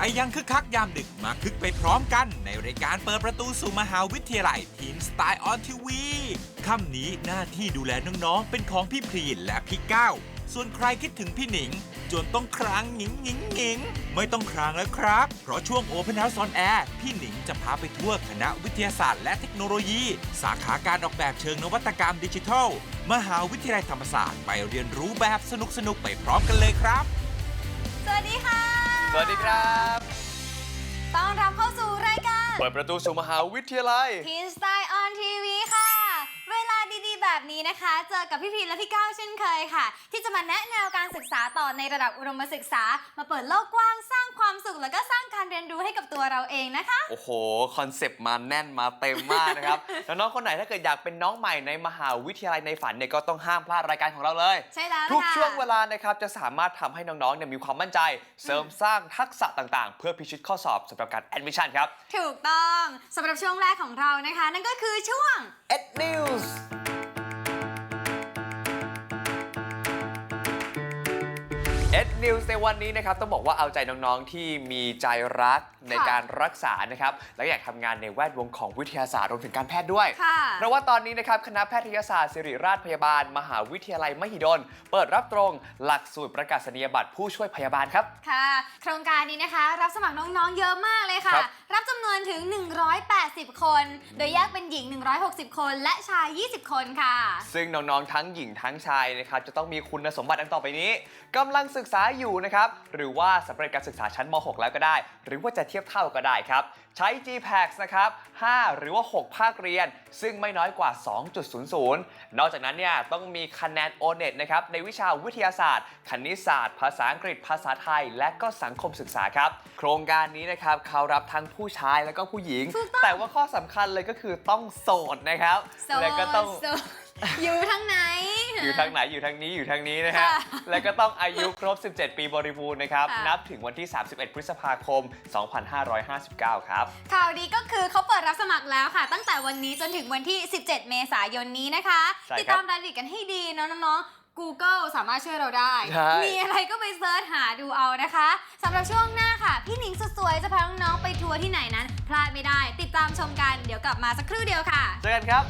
รยังคึกคักยามดึกมาคึกไปพร้อมกัน ในรายการเปิดประตูสู่มหาวิทยาลัยทีนสไตล์ออนทีวีค่ำนี้หน้าที่ดูแลน้องๆ เป็นของพี่พรีนและพี่ก้าวส่วนใครคิดถึงพี่หนิง จนต้องครางหงิงหงิงหงิงไม่ต้องครางแล้วครับ เพราะช่วง Open House on Air พี่หนิงจะพาไปทั่วคณะวิทยาศาสตร์และเทคโนโลยี สาขาการออกแบบเชิงนวัตกรรมดิจิทัล มหาวิทยาลัยธรรมศาสตร์ไปเรียนรู้แบบสนุกๆ ไปพร้อมกันเลยครับ สวัสดีค่ะ วัสดีครับ ต้อนรับเข้าสู่รายการ เปิดประตูสู่มหาวิทยาลัย ทีนสไตล์ออนทีวีค่ะ เวลาดีๆ แบบนี้นะคะ เจอกับพี่พีและพี่ก้าวเช่นเคยค่ะ ที่จะมาแนะแนวการศึกษาต่อในระดับอุดมศึกษา มาเปิดโลกกว้างสร้างความสุขแล้วก็สร้างการเรียนรู้ให้กับตัวเราเองนะคะ โอ้โห คอนเซปต์มาแน่นมาเต็มมากนะครับ แล้วน้องคนไหนถ้าเกิดอยากเป็นน้องใหม่ในมหาวิทยาลัยในฝันเนี่ยก็ต้องห้ามพลาดรายการของเราเลย ใช่แล้วนะคะทุกช่วงเวลานะครับจะสามารถทำให้น้องๆเนี่ยมีความมั่นใจ เสริมสร้างทักษะต่างๆ เพื่อพิชิตข้อสอบสำหรับการแอดมิชชั่นครับ ถูกต้องสำหรับช่วงแรกของเรานะคะ นั่นก็คือช่วง Ed News Adiós. เอ็ดนิวส์ในวันนี้นะครับต้องบอกว่าเอาใจน้องๆที่มีใจรักในการรักษานะครับและอยากทำงานในแวดวงของวิทยาศาสตร์รวมถึงการแพทย์ด้วย ค่ะ เพราะว่าตอนนี้นะครับคณะแพทยศาสตร์ศิริราชพยาบาล มหาวิทยาลัยมหิดล เปิดรับตรงหลักสูตรประกาศนียบัตรผู้ช่วยพยาบาลครับ ค่ะ โครงการนี้นะคะ รับสมัครน้องๆ เยอะมากเลยค่ะ ครับ รับจำนวนถึง 180 คน โดยแยกเป็นหญิง 160 คน และชาย 20 คนค่ะ ซึ่งน้องๆ ทั้งหญิงทั้งชายนะครับจะต้องมีคุณสมบัติดังต่อไปนี้กำลังศึกษาอยู่นะครับ หรือว่าสำเร็จการศึกษาชั้นม .6 แล้วก็ได้ หรือว่าจะเทียบเท่าก็ได้ครับ ใช้ GPAX นะครับ 5 หรือว่า 6 ภาคเรียน ซึ่งไม่น้อยกว่า 2.00 นอกจากนั้นเนี่ยต้องมีคะแนน o n e t นะครับ ในวิชาวิทยาศาสตร์ คณิตศาสตร์ ภาษาอังกฤษ ภาษาไทย และก็สังคมศึกษาครับ โครงการนี้นะครับเขารับทั้งผู้ชายแล้วก็ผู้หญิงถูกต้องแต่ว่าข้อสำคัญเลยก็คือต้องโสดนะครับโสแล้วก็ต้องโสดอยู่ทั้งไหน อยู่ทางไหนอยู่ทางนี้อยู่ทางนี้นะฮะค่ะแล้วก็ต้องอายุครบ 17 ปีบริบูรณ์นะครับ ค่ะ นับถึงวันที่ 31 พฤษภาคม 2559 ครับ ข่าวดีก็คือเขาเปิดรับสมัครแล้วค่ะ ตั้งแต่วันนี้จนถึงวันที่ 17 เมษายนนี้นะคะ ใช่ครับติดตามรายละเอียดกันให้ดีเนาะน้องๆ Google สามารถช่วยเราได้ ใช่ มีอะไรก็ไปเซิร์ชหาดูเอานะคะสำหรับช่วงหน้าค่ะ พี่หนิงสุดสวยจะพาน้องๆไปทัวร์ที่ไหนนั้น พลาดไม่ได้ ติดตามชมกันเดี๋ยวกลับมาสักครู่เดียวค่ะ เจอกันครับ